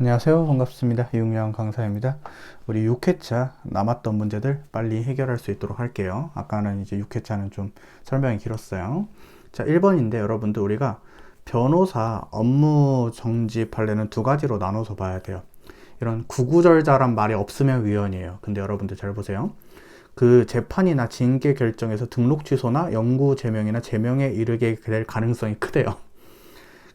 안녕하세요. 반갑습니다. 이용영 강사입니다. 우리 6회차 남았던 문제들 빨리 해결할 수 있도록 할게요. 아까는 이제 6회차는 좀 설명이 길었어요. 자, 1번인데 여러분들 우리가 변호사 업무 정지 판례는 두 가지로 나눠서 봐야 돼요. 이런 구구절절한 말이 없으면 위헌이에요. 근데 여러분들 잘 보세요. 그 재판이나 징계 결정에서 등록 취소나 영구 제명이나 제명에 이르게 될 가능성이 크대요.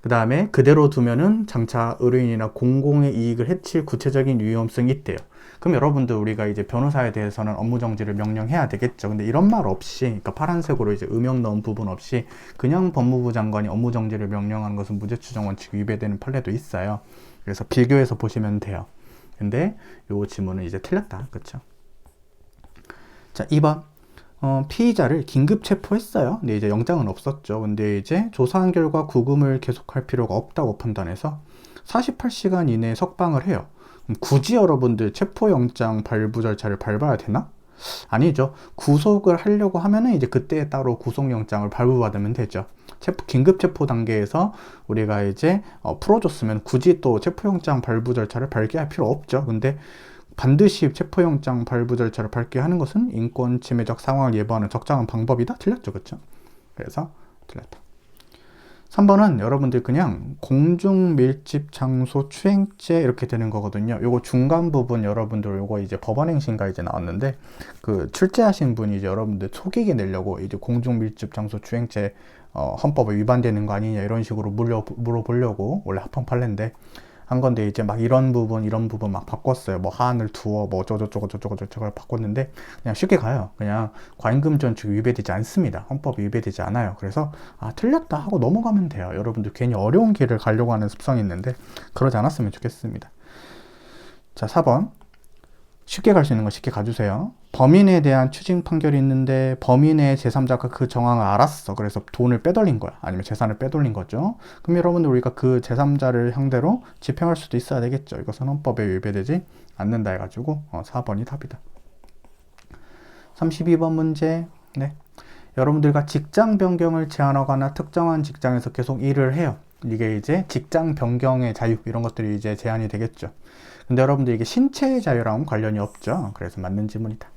그 다음에 그대로 두면은 장차 의료인이나 공공의 이익을 해칠 구체적인 위험성이 있대요. 그럼 여러분들 우리가 이제 변호사에 대해서는 업무 정지를 명령해야 되겠죠. 근데 이런 말 없이, 그러니까 파란색으로 이제 음영 넣은 부분 없이 그냥 법무부 장관이 업무 정지를 명령하는 것은 무죄 추정 원칙 위배되는 판례도 있어요. 그래서 비교해서 보시면 돼요. 근데 요 지문은 이제 틀렸다. 그쵸? 자, 2번. 어, 피의자를 긴급 체포했어요. 근데 이제 영장은 없었죠. 근데 이제 조사한 결과 구금을 계속할 필요가 없다고 판단해서 48시간 이내에 석방을 해요. 굳이 여러분들 체포영장 발부 절차를 밟아야 되나? 아니죠. 구속을 하려고 하면은 이제 그때 따로 구속영장을 발부받으면 되죠. 체포, 긴급 체포 단계에서 우리가 이제 어, 풀어줬으면 굳이 또 체포영장 발부 절차를 밟게 할 필요 없죠. 근데 반드시 체포영장 발부 절차를 밟게 하는 것은 인권 침해적 상황을 예방하는 적당한 방법이다? 틀렸죠. 그쵸? 그래서 틀렸다. 3번은 여러분들 그냥 공중 밀집 장소 추행죄 이렇게 되는 거거든요. 요거 중간 부분 여러분들 요거 이제 법원 행신가 이제 나왔는데 그 출제하신 분이 이제 여러분들 속이게 내려고 이제 공중 밀집 장소 추행죄 어, 헌법에 위반되는 거 아니냐 이런 식으로 물려, 물어보려고 원래 합헌 판례인데 한 건데 이제 막 이런 부분 이런 부분 막 바꿨어요. 뭐 하한을 두어 뭐 어쩌고저쩌고 저쩌고 저쩌고 바꿨는데 그냥 쉽게 가요. 그냥 과잉금 전축 위배되지 않습니다. 헌법 위배되지 않아요. 그래서 아 틀렸다 하고 넘어가면 돼요. 여러분들 괜히 어려운 길을 가려고 하는 습성이 있는데 그러지 않았으면 좋겠습니다. 자 4번 쉽게 갈 수 있는 거 쉽게 가주세요. 범인에 대한 추징 판결이 있는데 범인의 제3자가 그 정황을 알았어. 그래서 돈을 빼돌린 거야. 아니면 재산을 빼돌린 거죠. 그럼 여러분들 우리가 그 제3자를 상대로 집행할 수도 있어야 되겠죠. 이것은 헌법에 위배되지 않는다 해가지고 어, 4번이 답이다. 32번 문제. 네. 여러분들과 직장 변경을 제한하거나 특정한 직장에서 계속 일을 해요. 이게 이제 직장 변경의 자유 이런 것들이 이제 제한이 되겠죠. 근데 여러분들 이게 신체의 자유랑은 관련이 없죠. 그래서 맞는 질문이다.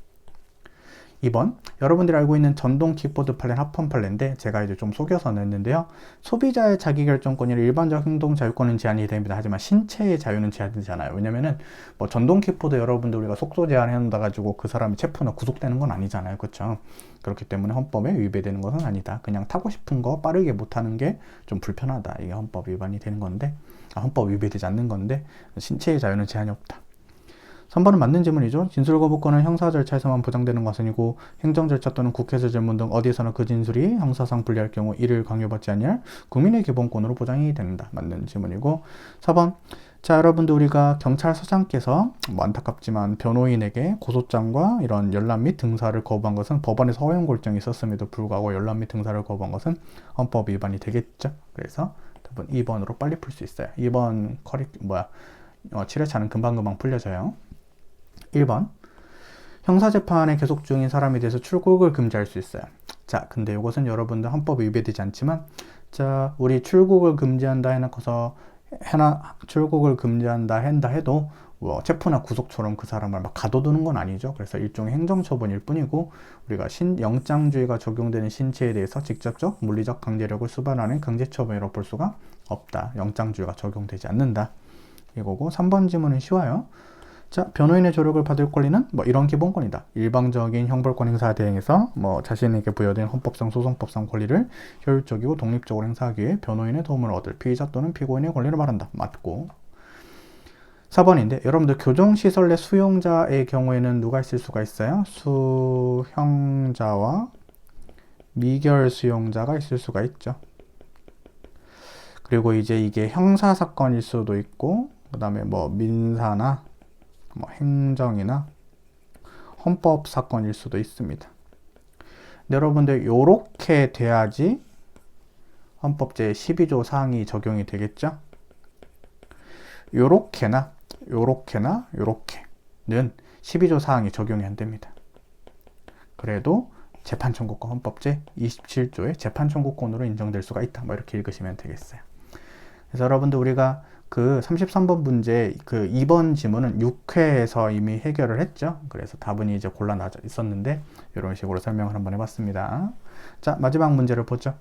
2번 여러분들이 알고 있는 전동 킥보드 판례는 합헌 판례인데 제가 이제 좀 속여서 냈는데요. 소비자의 자기결정권이나 일반적 행동 자유권은 제한이 됩니다. 하지만 신체의 자유는 제한되지 않아요. 왜냐면은 뭐 전동 킥보드 여러분들 우리가 속도 제한해 놓다 가지고 그 사람이 체포나 구속되는 건 아니잖아요. 그렇죠? 그렇기 때문에 헌법에 위배되는 것은 아니다. 그냥 타고 싶은 거 빠르게 못 하는 게 좀 불편하다. 이게 헌법 위반이 되는 건데 아, 헌법 위배되지 않는 건데 신체의 자유는 제한이 없다. 3번은 맞는 질문이죠. 진술 거부권은 형사 절차에서만 보장되는 것은이고 행정 절차 또는 국회에서 질문 등 어디에서나 그 진술이 형사상 불리할 경우 이를 강요받지 않냐 국민의 기본권으로 보장이 된다. 맞는 질문이고 4번 자 여러분들 우리가 경찰서장께서 뭐 안타깝지만 변호인에게 고소장과 이런 열람 및 등사를 거부한 것은 법원에서 허용 골정이 있었음에도 불구하고 열람 및 등사를 거부한 것은 헌법 위반이 되겠죠. 그래서 답은 2번으로 빨리 풀 수 있어요. 2번 커리 뭐야 어, 7회차는 금방금방 풀려져요. 1번 형사재판에 계속 중인 사람에 대해서 출국을 금지할 수 있어요. 자, 근데 이것은 여러분들 헌법에 위배되지 않지만 자, 우리 출국을 금지한다 해놓고서 해나 출국을 금지한다 한다 해도 뭐 체포나 구속처럼 그 사람을 막 가둬두는 건 아니죠. 그래서 일종의 행정처분일 뿐이고 우리가 신 영장주의가 적용되는 신체에 대해서 직접적 물리적 강제력을 수반하는 강제처분이라고 볼 수가 없다. 영장주의가 적용되지 않는다. 이거고 3번 지문은 쉬워요. 자, 변호인의 조력을 받을 권리는 뭐 이런 기본권이다. 일방적인 형벌권 행사 대행에서 뭐 자신에게 부여된 헌법상 소송법상 권리를 효율적이고 독립적으로 행사하기 위해 변호인의 도움을 얻을 피의자 또는 피고인의 권리를 말한다. 맞고. 4번인데 여러분들 교정시설 내 수용자의 경우에는 누가 있을 수가 있어요? 수형자와 미결 수용자가 있을 수가 있죠. 그리고 이제 이게 형사 사건일 수도 있고 그 다음에 뭐 민사나 뭐 행정이나 헌법 사건일 수도 있습니다. 여러분들 요렇게 돼야지 헌법 제 12조 사항이 적용이 되겠죠? 요렇게나 요렇게나 요렇게는 12조 사항이 적용이 안 됩니다. 그래도 재판 청구권 헌법 제 27조의 재판 청구권으로 인정될 수가 있다. 뭐 이렇게 읽으시면 되겠어요. 그래서 여러분들 우리가 그 33번 문제 그 2번 지문은 6회에서 이미 해결을 했죠. 그래서 답은 이제 골라 있었는데 이런 식으로 설명을 한번 해봤습니다. 자 마지막 문제를 보죠.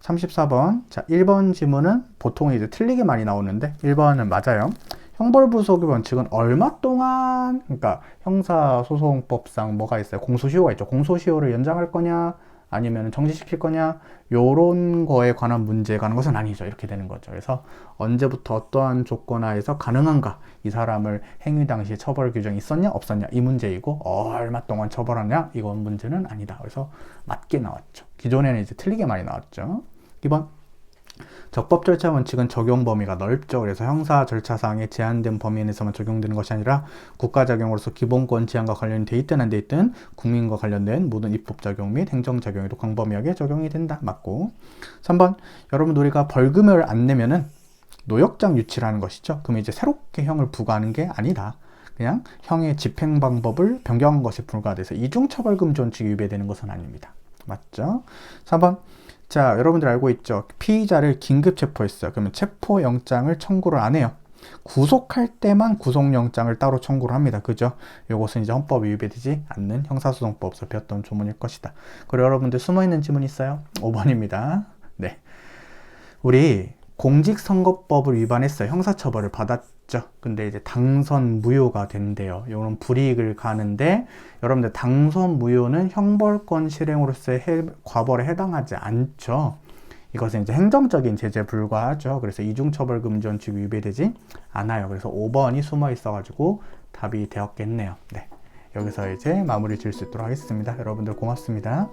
34번. 자, 1번 지문은 보통 이제 틀리게 많이 나오는데 1번은 맞아요. 형벌부속의 원칙은 얼마 동안 그러니까 형사소송법상 뭐가 있어요? 공소시효가 있죠. 공소시효를 연장할 거냐 아니면 정지시킬 거냐 요런 거에 관한 문제가 하는 것은 아니죠. 이렇게 되는 거죠. 그래서 언제부터 어떠한 조건 하에서 가능한가 이 사람을 행위 당시에 처벌 규정이 있었냐 없었냐 이 문제이고 얼마 동안 처벌하냐 이건 문제는 아니다. 그래서 맞게 나왔죠. 기존에는 이제 틀리게 많이 나왔죠. 2번 적법 절차 원칙은 적용 범위가 넓죠. 그래서 형사 절차상에 제한된 범위 내에서만 적용되는 것이 아니라 국가 적용으로서 기본권 제한과 관련이 돼 있든 안 돼 있든 국민과 관련된 모든 입법 적용 및 행정 적용에도 광범위하게 적용이 된다. 맞고. 3번 여러분 우리가 벌금을 안 내면은 노역장 유치라는 것이죠. 그럼 이제 새롭게 형을 부과하는 게 아니다. 그냥 형의 집행 방법을 변경한 것이 불가돼서 이중처벌금 존칙이 위배되는 것은 아닙니다. 맞죠? 4번 자, 여러분들 알고 있죠? 피의자를 긴급 체포했어요. 그러면 체포 영장을 청구를 안 해요. 구속할 때만 구속영장을 따로 청구를 합니다. 그죠? 이것은 이제 헌법 위배되지 않는 형사소송법에서 배웠던 조문일 것이다. 그리고 여러분들 숨어있는 지문 있어요? 5번입니다. 네. 우리 공직선거법을 위반했어요. 형사처벌을 받았죠. 근데 이제 당선 무효가 된대요. 이런 불이익을 가는데 여러분들 당선 무효는 형벌권 실행으로서의 해, 과벌에 해당하지 않죠. 이것은 이제 행정적인 제재에 불과하죠. 그래서 이중처벌금지원칙 위배되지 않아요. 그래서 5번이 숨어 있어가지고 답이 되었겠네요. 네. 여기서 이제 마무리 지을 수 있도록 하겠습니다. 여러분들 고맙습니다.